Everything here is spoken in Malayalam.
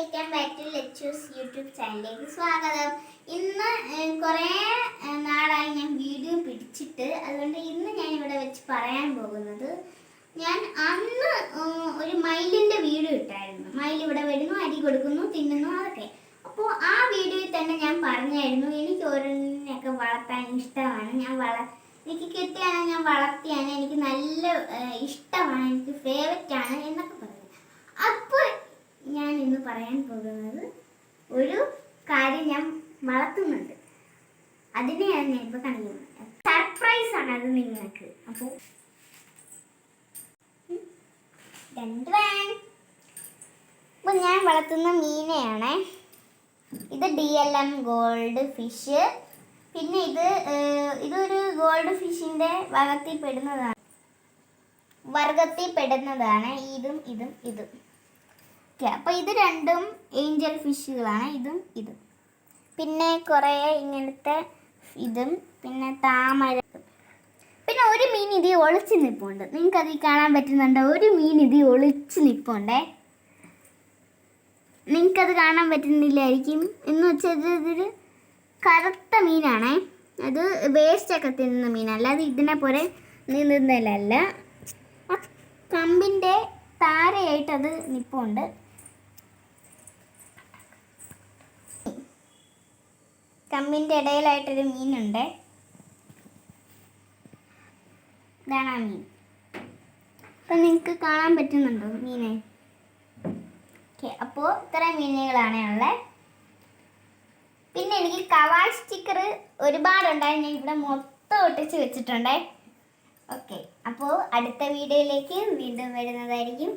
Welcome back to Lechu's YouTube ചാനലിലേക്ക് സ്വാഗതം. ഇന്ന് കുറേ നാളായി ഞാൻ വീഡിയോ പിടിച്ചിട്ട് അതുകൊണ്ട് ഇന്ന് ഞാൻ ഇവിടെ വെച്ച് പറയാൻ പോകുന്നത് ഞാൻ അന്ന് ഒരു മയിലിന്റെ വീഡിയോ ഇട്ടായിരുന്നു. മയിൽ ഇവിടെ വരുന്നു അരി കൊടുക്കുന്നു തിന്നുന്നു അതൊക്കെ. അപ്പോൾ ആ വീഡിയോയിൽ തന്നെ ഞാൻ പറഞ്ഞായിരുന്നു എനിക്ക് ഓരോന്നിനെയൊക്കെ വളർത്താൻ ഇഷ്ടമാണ്. ഞാൻ വള എനിക്ക് കിട്ടിയാണ് ഞാൻ വളർത്തിയാണ് എനിക്ക് നല്ല ഇഷ്ടമാണ് എനിക്ക് ഫേവററ്റ് ആണ് എന്നൊക്കെ പറഞ്ഞു. അപ്പോൾ പറയാൻ പോകുന്നത് ഒരു കാര്യം ഞാൻ വളർത്തുന്നുണ്ട്. അതിനെയാണ് ഞാൻ ഇപ്പോൾ കാണിക്കുന്നത് സർപ്രൈസ് ആണ് അത് നിങ്ങൾക്ക്. അപ്പോൾ അപ്പോൾ ഞാൻ വളർത്തുന്ന മീനയാണേ. ഇത് D L M gold fish പിന്നെ ഇത് ഇതൊരു ഗോൾഡ് ഫിഷിന്റെ വകത്തിൽ പെടുന്നതാണ് വർഗത്തിൽ പെടുന്നതാണ് ഇതും ഇതും ഇതും. ഓക്കെ അപ്പോൾ ഇത് രണ്ടും ഏഞ്ചൽ ഫിഷുകളാണ്. ഇതും ഇതും. പിന്നെ കുറേ ഇങ്ങനത്തെ ഇതും പിന്നെ താമര. പിന്നെ ഒരു മീൻ ഇത് ഒളിച്ച് നിൽപ്പുണ്ട് നിങ്ങൾക്ക് അതിൽ കാണാൻ പറ്റുന്നുണ്ട്? ഒരു മീൻ ഇത് ഒളിച്ച് നിൽപ്പുണ്ടേ നിങ്ങൾക്കത് കാണാൻ പറ്റുന്നില്ലായിരിക്കും. എന്ന് വെച്ചാൽ ഇത് ഇതൊരു കറുത്ത മീനാണേ. അത് വേസ്റ്റൊക്കെ തിന്നുന്ന മീനല്ല. അത് ഇതിനെ പോലെ നീന്തുന്നതിലല്ല ആ കമ്പിന്റെ താരയായിട്ട് അത് നിപ്പുണ്ട്. കമ്പിന്റെ ഇടയിലായിട്ടൊരു മീനുണ്ട്. ഇതാണ് ആ മീൻ. അപ്പം നിങ്ങൾക്ക് കാണാൻ പറ്റുന്നുണ്ടോ മീനെ? ഓക്കെ അപ്പോൾ ഇത്രയും മീനുകളാണ് ഉള്ളത്. പിന്നെ എനിക്ക് കവാൾ സ്റ്റിക്കർ ഒരുപാടുണ്ടായി. ഞാൻ ഇവിടെ മൊത്തം ഒട്ടിച്ച് വെച്ചിട്ടുണ്ടേ. ഓക്കെ അപ്പോൾ അടുത്ത വീഡിയോയിലേക്ക് വീണ്ടും വരുന്നതായിരിക്കും.